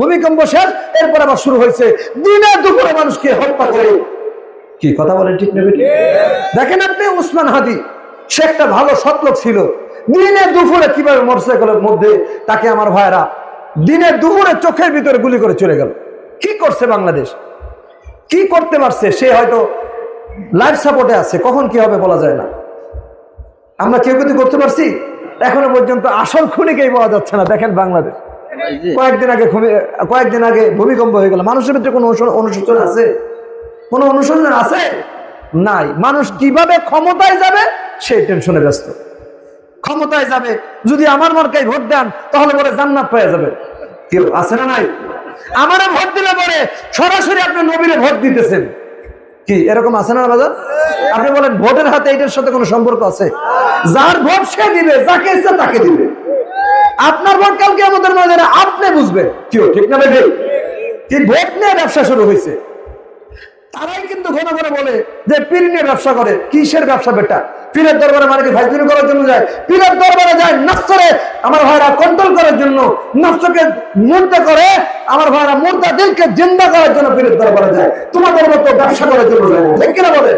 ভূমিকম্প শেষ এরপর আবার শুরু হয়েছে। দিনে দুপুরে মানুষকে হত্যা করে। কি কথা বলেন ঠিক নেবে দেখেন আপনি উসমান হাদি সে একটা ভালো সৎলোক ছিল। দিনে দুপুরে কীভাবে মোটরসাইকেলের মধ্যে তাকে আমার ভাইরা দিনে দুপুরে চোখের ভিতরে গুলি করে চলে গেল। কি করছে বাংলাদেশ? কি করতে পারছে? সে হয়তো লাইফ সাপোর্টে আছে কখন কি হবে বলা যায় না। আমরা কেউ কিছু করতে পারছি? এখনও পর্যন্ত আসল খুনিকেই বলা যাচ্ছে না। দেখেন বাংলাদেশ। কয়েকদিন আগে কয়েকদিন আগে ভূমিকম্প হয়ে গেল। মানুষের ভিতরে কোনো অনুশো- আছে? কোনো অনুসন্ধান আছে? নাই। মানুষ কীভাবে ক্ষমতায় যাবে? সেই টেনশনে ব্যস্ত। ক্ষমতায় যাবে। যদি আমার মার্কায় ভোট দেন, তাহলে পরে জান্নাত পেয়ে যাবে। কেউ আছে না নাই? আমারে ভোট দিলে পরে সরাসরি আপনি নবীরে ভোট দিতেছেন। কি, এরকম আছে না বাজার? আপনি বলেন, ভোটের হাতে এটার সাথে কোনো সম্পর্ক আছে? যার ভোট সে দিবে, যাকে ইচ্ছা তাকে দিবে। আপনার ভোট কালকে আমাদের মাঝে আপনি বুঝবেন। কেউ ঠিক না বেঠে কি ভোট নিয়ে ব্যবসা শুরু হয়েছে? তারাই কিন্তু ঘন ঘন বলে যে পীর নিয়ে ব্যবসা করে। কিসের ব্যবসা বেটা? পীরের দরবারে মানে কি ভাইজুরি করার জন্য যায়? পীরের দরবারে যায় নাস্তরে আমার ভাইরা কন্ট্রোল করার জন্য। নাস্তকে মুর্দা করে আমার ভাইরা মুর্দা দিলকে জিন্দা করার জন্য পীরের দরবারে যায়। তোমাদের মতো ব্যবসা করার জন্য যায়। ঠিক কিনা বলে